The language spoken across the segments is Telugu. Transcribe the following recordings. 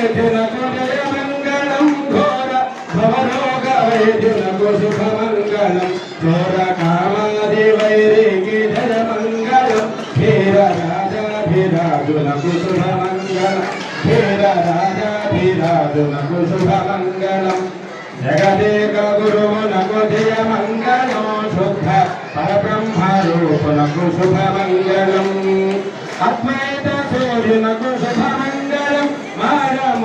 వైద్యులకు జయమంగళం ఘోర భవరోగ వైద్యులకు శుభమంగళం చోర కామాది వైరికి జయమంగళం క్షీర రాజాభిరాజులకు శుభమంగళం క్షీర రాజాభిరాజులకు శుభమంగళం జగదేక గురువునకు జయమంగళం శుద్ధ పరబ్రహ్మ రూపునకు శుభమంగళం అద్వైత సూర్యునకు శుభ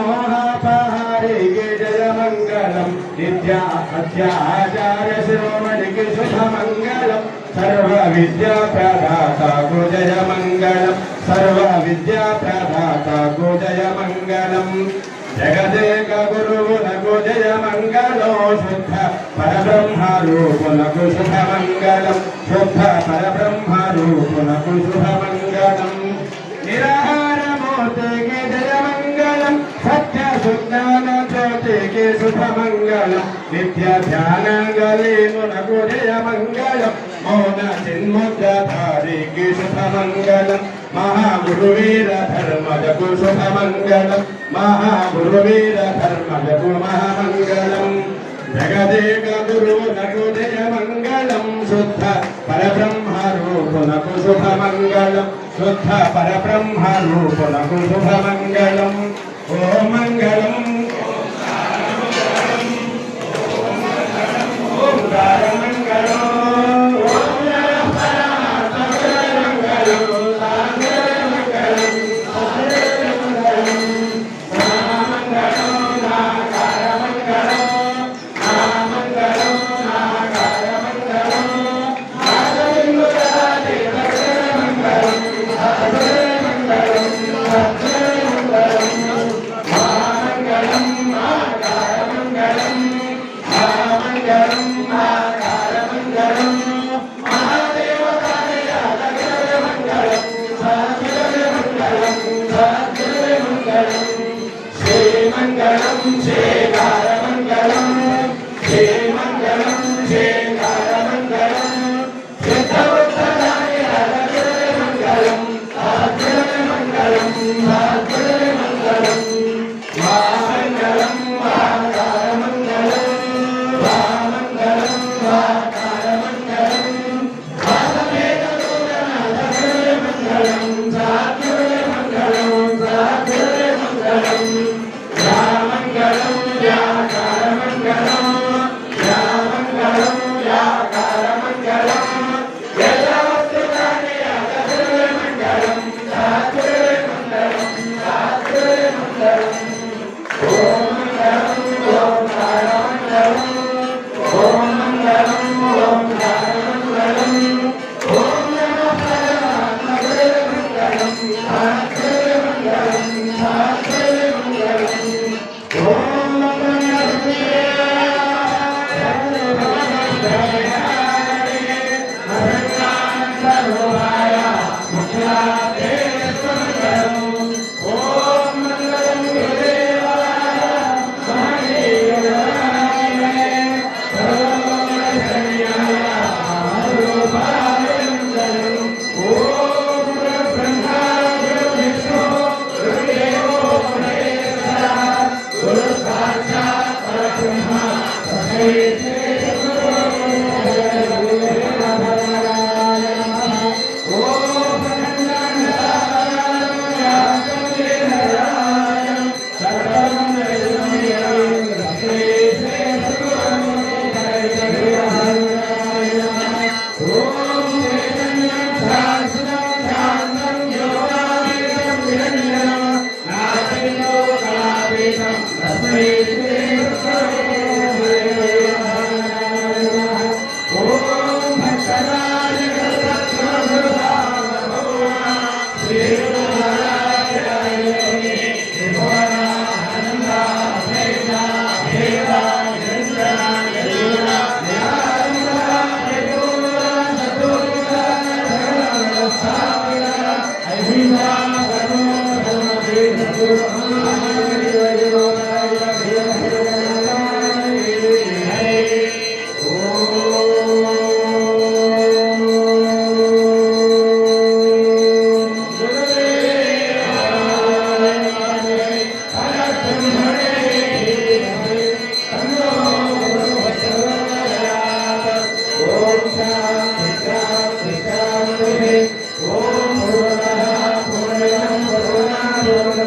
మార మోహాపహారికి జయమంగళం విద్యా అత్యాచార్య శిరోమణికి శుభమంగళం సర్వ విద్యా ప్రదాతకు జయమంగళం సర్వ విద్యా ప్రదాతకు జయమంగళం జగదేక గురువునకు జయమంగళం శుద్ధ పరబ్రహ్మ రూపునకు శుభమంగళం శుద్ధ పరబ్రహ్మ రూపునకు శుభమంగళం నిరాహారమూర్తికి జయమంగళం సత్య సుజ్ఞాన జ్యోతికి శుభమంగళం నిత్య ధ్యానంగలీమునకు మౌన చిన్ముద్రధారికి శుభమంగళం మహాగురువీర ధర్మజకు శుభమంగళ మహాగురువీర ధర్మజకు మహామంగళం. జగదేక గురు నగుదయ మంగళం శుద్ధ పరబ్రహ్మ రూపునకు శుభమంగళం శుద్ధ పరబ్రహ్మ రూపునకు శుభమంగళం. ఓ మంగళం Jesus.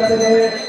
President.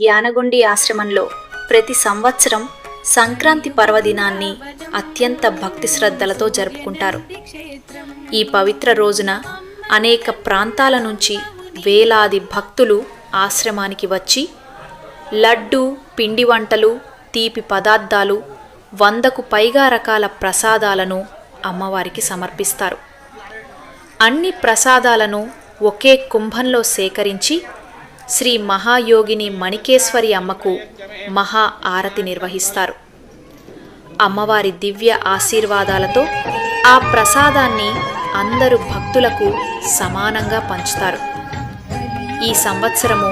యానగుండి ఆశ్రమంలో ప్రతి సంవత్సరం సంక్రాంతి పర్వదినాన్ని అత్యంత భక్తి శ్రద్ధలతో జరుపుకుంటారు. ఈ పవిత్ర రోజున అనేక ప్రాంతాల నుంచి వేలాది భక్తులు ఆశ్రమానికి వచ్చి లడ్డు పిండి వంటలు తీపి పదార్థాలు వందకు పైగా రకాల ప్రసాదాలను అమ్మవారికి సమర్పిస్తారు. అన్ని ప్రసాదాలను ఒకే కుంభంలో సేకరించి శ్రీ మహాయోగిని మణికేశ్వరి అమ్మకు మహా ఆరతి నిర్వహిస్తారు. అమ్మవారి దివ్య ఆశీర్వాదాలతో ఆ ప్రసాదాన్ని అందరు భక్తులకు సమానంగా పంచుతారు. ఈ సంవత్సరము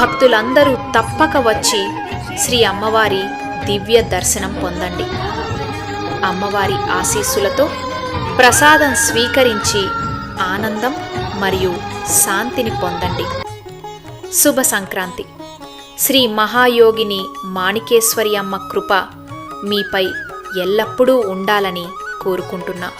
భక్తులందరూ తప్పక వచ్చి శ్రీ అమ్మవారి దివ్య దర్శనం పొందండి. అమ్మవారి ఆశీస్సులతో ప్రసాదం స్వీకరించి ఆనందం మరియు శాంతిని పొందండి. శుభ సంక్రాంతి. శ్రీ మహాయోగిని మాణికేశ్వరి అమ్మ కృప మీపై ఎల్లప్పుడూ ఉండాలని కోరుకుంటున్నాం.